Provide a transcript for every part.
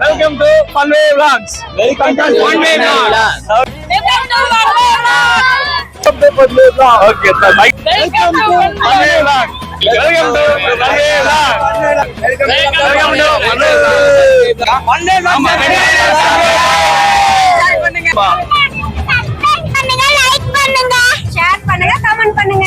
Welcome to Funway vlogs. Welcome to okay sir bike welcome to vlogs. Welcome to Funway vlogs. Welcome to like பண்ணுங்க. Share பண்ணுங்க. Comment பண்ணுங்க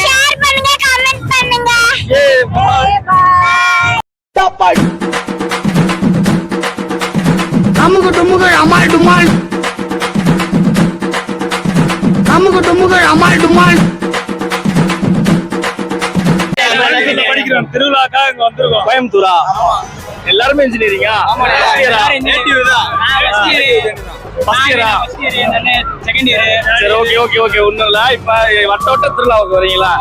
கோயம்புத்தூரா? எல்லாருமே இன்ஜினியரிங்கா சரி okay okay okay ஒண்ணும் இல்ல. இப்ப வட்ட வட்ட திருவிழாவுக்கு வரீங்களா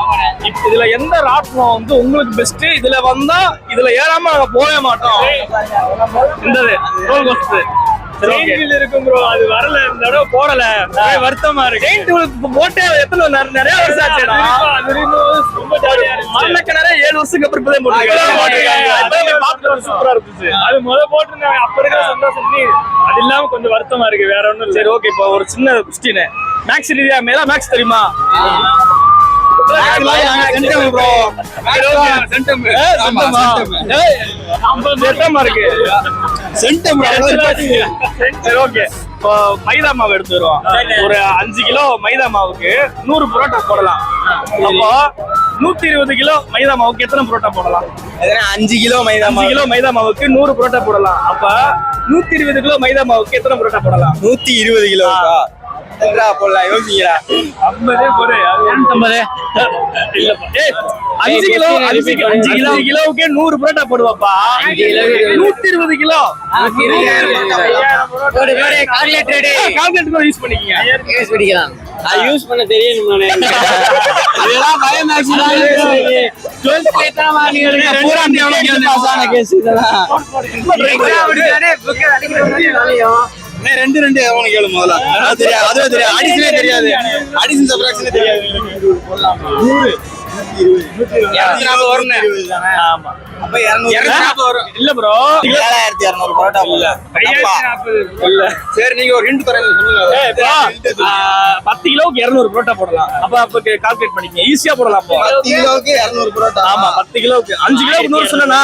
இதுல எந்த ராட்டினம் வந்து உங்களுக்கு பெஸ்ட் இதுல வந்தா இதுல ஏறாம நாங்க போகவே மாட்டோம். இந்த ரோல் இருக்கும் ப்ரோ அது வரல. இந்த தடவை போடல. வருத்தமா இருக்கு. உங்களுக்கு போட்டே எத்தனை நிறைய- ரொம்ப ஜாலியா இருக்கு ஏழு வருஷத்துக்கு அப்புறம் இப்பதான் போட்டுருக்காங்க சூப்பரா இருந்துச்சு. அது முத போட்டிருந்தாங்க அப்ப இருக்கிற சந்தோஷம் அது இல்லாம கொஞ்சம் வருத்தமா இருக்கு. வேற ஒண்ணும் சரி ஓகே இப்போ ஒரு சின்ன கொஸ்டின் மேக்ஸ் ரீதியா மேலா மேக்ஸ் தெரியுமா? மைதா மாவு எடுத்து வருவோம். ஒரு அஞ்சு கிலோ மைதா மாவுக்கு நூறு புரோட்டா போடலாம். அப்போ நூத்தி இருபது கிலோ மைதா மாவுக்கு எத்தனை புரோட்டா போடலாம்? அஞ்சு கிலோ மைதா அஞ்சு கிலோ மைதா மாவுக்கு நூறு புரோட்டா போடலாம். அப்ப நூத்தி இருபது கிலோ மைதா மாவுக்கு எத்தனை புரோட்டா போடலாம்? நூத்தி இருபது கிலோ. போடலாம் யோசிக்கிறா ஐம்பதே போடு ஐம்பது அஞ்சு கிலோ அஞ்சு கிலோ அஞ்சு கிலோ. கிலோவுக்கே நூறு புரோட்டா போடுவாப்பா. நூத்தி இருபது கிலோ. கால்குலேட்டர் யூஸ் பண்ணிக்கங்க. அது யூஸ் பண்ண தெரியணும் இதெல்லாம். பயோமேக்ஸ் ரெண்டு ரெண்டு எவனுக்கு கேளு முதல்ல. அது தெரியாது அதுவே தெரியாது. அடிஷனே தெரியாது. அடிஷன் சப்ராக்ஷனே தெரியாது. இல்ல ப்ரோ ஏழாயிரத்தி இருநூறு பரோட்டா இல்ல. இல்ல. சரி நீங்க ஒரு ஹிண்ட் தரேன் சொல்லுங்க. பத்து கிலோவுக்கு இருநூறு புரோட்டா போடலாம். அப்ப அப்ப கால்குலேட் பண்ணிக்கங்க. ஈஸியா போடலாம் அப்போ. பத்து கிலோவுக்கு இருநூறு பரோட்டா. ஆமா பத்து கிலோவுக்கு. அஞ்சு கிலோவுக்கு நூறு சொன்னா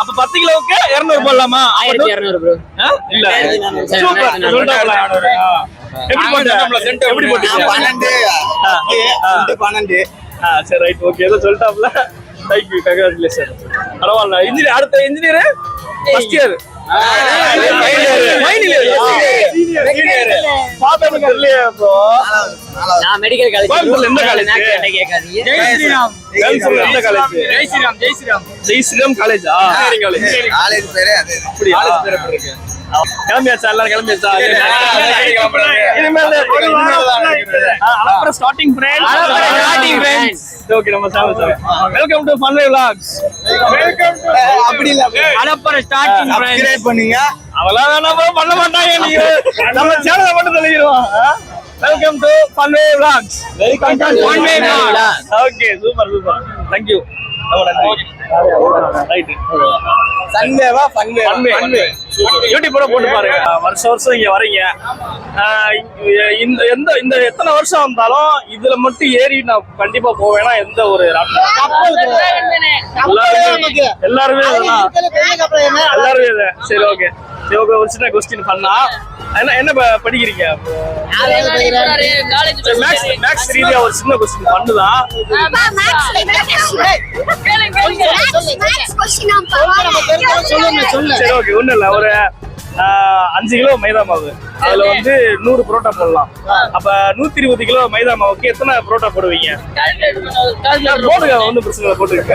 அப்ப பத்து கிலோவுக்கு இருநூறு போடலாமா? ஆயிரத்தி இரநூறு ப்ரோ? இல்ல. எப்படி போட்ட? எப்படி பன்னெண்டு. ரெண்டு பன்னெண்டு ஆ சரி ரைட் ஓகே ஏதோ சொல்லிட்டாப்ல. தேங்க்யூ கங்க்ராச்சுலேஷன் பரவாயில்ல இன்ஜினியர் அடுத்த இன்ஜினியர் ஃபர்ஸ்ட் இயர் ப்ரோ நான் மெடிக்கல் காலேஜ் எந்த காலேஜ் ஜெய் ஸ்ரீராம். ஜெய் ஸ்ரீராம் ஜெய் ஸ்ரீராம் காலேஜா காலேஜ் காலேஜ் பேரே அது அப்படியா கிளம்பியாச்சா? எல்லாரும் கிளம்பியாச்சா? அப்புறம் ஸ்டார்டிங் ஃப்ரெண்ட்ஸ் friends. ஓகே நம்ம சாமி welcome to Funway vlogs. Welcome to அப்படி இல்ல. அலப்பற ஸ்டார்டிங் சப்ஸ்கிரைப் பண்ணுங்க. அவெல்லாம் வேணாம் பண்ண மாட்டாங்க நீங்க நம்ம சேனலை மட்டும் தெளிக்கிறோம் welcome to Funway vlogs. Welcome to Funway vlogs. Okay super super thank you right சண்டேவா Funway பண்பு யூடியூப்ல போட்டு பாருங்க. வருஷம் வருஷம் இங்க வரீங்க. இந்த எந்த இந்த எத்தனை வருஷம் வந்தாலும் இதுல மட்டும் ஏறி நான் கண்டிப்பா போவேன்னா எந்த ஒரு எல்லாருமே எல்லாருமே. சரி ஓகே சரி ஓகே ஒரு சின்ன கொஸ்டின் பண்ணா. என்ன என்ன படிக்கிறீங்க? மேக்ஸ் மேக்ஸ் ரீதியா ஒரு சின்ன கொஸ்டின் பண்ணுதான் சரி ஓகே ஒண்ணும் இல்ல. ஒரு ஆஹ், அஞ்சு கிலோ மைதா மாவு. அதுல வந்து நூறு புரோட்டா போடலாம். அப்ப நூத்தி இருபது கிலோ மைதா மாவுக்கு எத்தனை புரோட்டா போடுவீங்க? போடுங்க ஒண்ணும் பிரச்சனை போட்டுருக்க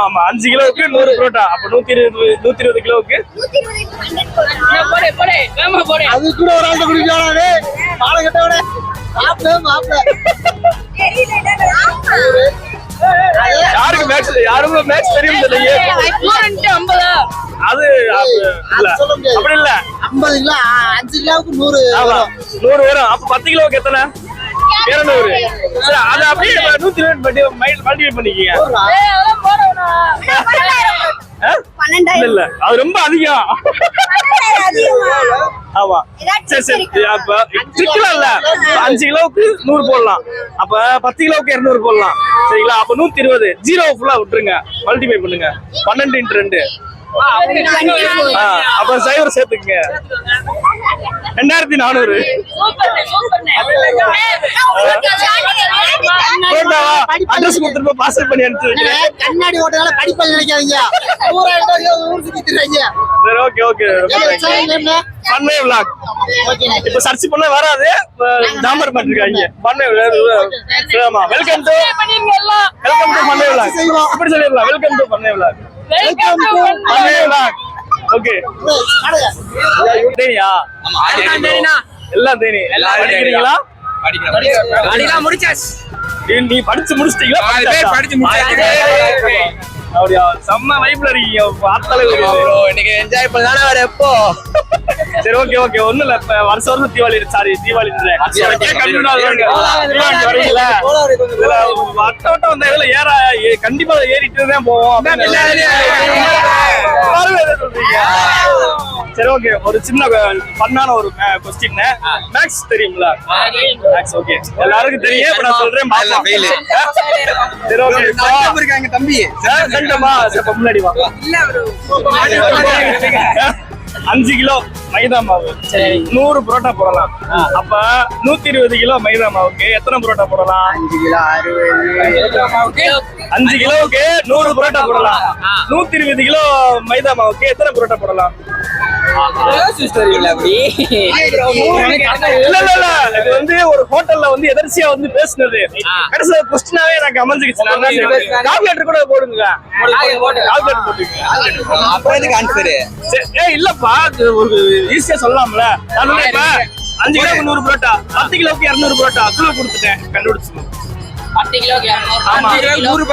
ஆமா அஞ்சு கிலோவுக்கு நூறு புரோட்டா. அப்ப நூத்தி இருபது நூத்தி இருபது கிலோவுக்கு? அது கூட ஒரு ஆள் குடிச்சானே மாலை கட்டவனே. மாப்பிள மாப்பிள. யாருக்கு மேக்ஸ் யாருக்கும் மேக்ஸ் தெரியும் தெரியல அது. அப்படி இல்ல. ஐம்பது கிலோ அஞ்சு கிலோவுக்கு நூறு நூறு வரும். அப்ப பத்து கிலோவுக்கு எத்தனை? இருநூறு. சரி அது அப்படியே நூத்தி இருபது மல்டிபிள் பண்ணிக்கீங்க? இல்ல இல்ல. அது ரொம்ப அதிகம். ஆமா. சரி சரி. அப்ப இல்ல. அஞ்சு கிலோவுக்கு நூறு போடலாம். அப்ப பத்து கிலோவுக்கு இருநூறு போடலாம். சரிங்களா? அப்ப நூத்தி இருபது ஜீரோ ஃபுல்லா விட்டுருங்க. மல்டிப்ளை பண்ணுங்க. பன்னெண்டு இன்ட்டு ரெண்டு. ஆ, அப்ப சைவர் சேர்த்துக்குங்க. ரெண்டாயிரத்தி நானூறு. அட்ரஸ் கொடுத்துட்டு பார்சல் பண்ணி அனுப்பிச்சு கண்ணாடி ஓட்டதால படிப்பல் நினைக்காதீங்க. ஊரா இருந்தா ஊர் சுத்தி திரியாங்க சரி ஓகே ஓகே. பண்ணே விளாக் இப்ப சர்ச் பண்ண வராது டாமர் பண்ணிருக்காங்க பண்ணே ஆமா. Welcome to welcome to Funway vlog இப்படி சொல்லிடலாம்? Welcome to Funway vlog Funway vlog okay தேனியா? எல்லாம் தேனி. படிக்கிறீங்களா? அடிலாம் முடிச்சாச்சு. நீ- படிச்சு முடிச்சிட்டீங்களா? படிச்சு முடிச்சாச்சு. அப்படியா? செம்ம வைப்ல இருக்கீங்க. இன்னைக்கு என்ஜாய் பண்ணலாம்னா வேற எப்போ? சரி ஓகே ஓகே ஒண்ணும் இல்ல. இப்ப வருஷ வருஷம் தீபாவளி சாரி தீபாவளி வரீங்களா? வட்ட வட்டம் வந்தா இதுல ஏற கண்டிப்பா ஏறிட்டு தான் போவோம். சரி ஓகே ஒரு சின்ன பண்ணான ஒரு கொஸ்டின் மேக்ஸ் தெரியுங்களா மேக்ஸ் ஓகே எல்லாருக்கும் தெரியும். இப்ப நான் சொல்றேன். சரி ஓகே இருக்காங்க தம்பி. கண்டமா சரி முன்னாடி வா. அஞ்சு கிலோ மைதா மாவு. நூறு புரோட்டா போடலாம். அப்ப நூத்தி இருபது கிலோ மைதா மாவுக்கு எத்தனை புரோட்டா போடலாம்? அஞ்சு கிலோவுக்கு நூறு புரோட்டா போடலாம். நூத்தி இருபது கிலோ மைதா மாவுக்கு எத்தனை புரோட்டா போடலாம்? அப்படி இல்ல இல்ல இல்ல இது வந்து ஒரு ஹோட்டல்ல வந்து எதர்ச்சியா வந்து பேசுனது. கடைசியா கொஸ்டினாவே எனக்கு கால்குலேட்டர் கூட போடுங்க. கால்குலேட்டர் போட்டுங்க அப்புறம் எதுக்கு ஆன்சரு இல்லப்பா. ஒரு ஈஸியா சொல்லலாம்ல. நான் வந்து இப்ப அஞ்சு கிலோக்கு நூறு புரோட்டா பத்து கிலோக்கு இருநூறு புரோட்டா கிலோ கொடுத்துட்டேன். கண்டுபிடிச்சு பத்து. நூறு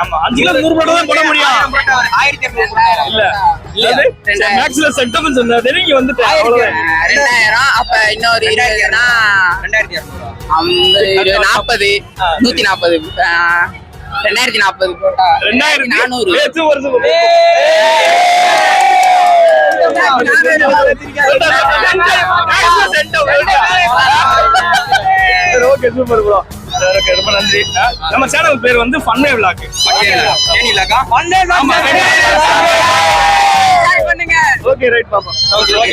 ஆமா அஞ்சு கிலோ நூறு புரோட்டா தான் போட முடியும் ஆயிரத்தி இல்ல இல்ல மேக்ஸ்ல செட்டப் சொன்ன ரெண்டாயிரம் அப்ப இன்னொரு இருபதுனா ரெண்டாயிரத்தி இரநூறு நாற்பது நூத்தி நாற்பது ரெண்டாயிரத்தி நாற்பது போட்டா ரெண்டாயிரத்தி நானூறு ஏய், super, super. Okay, ரொம்ப நன்றி. நம்ம சேனல் பேர் வந்து ஃபன்மே விளாக் ஓகே ரைட் பாப்பா. ஓகே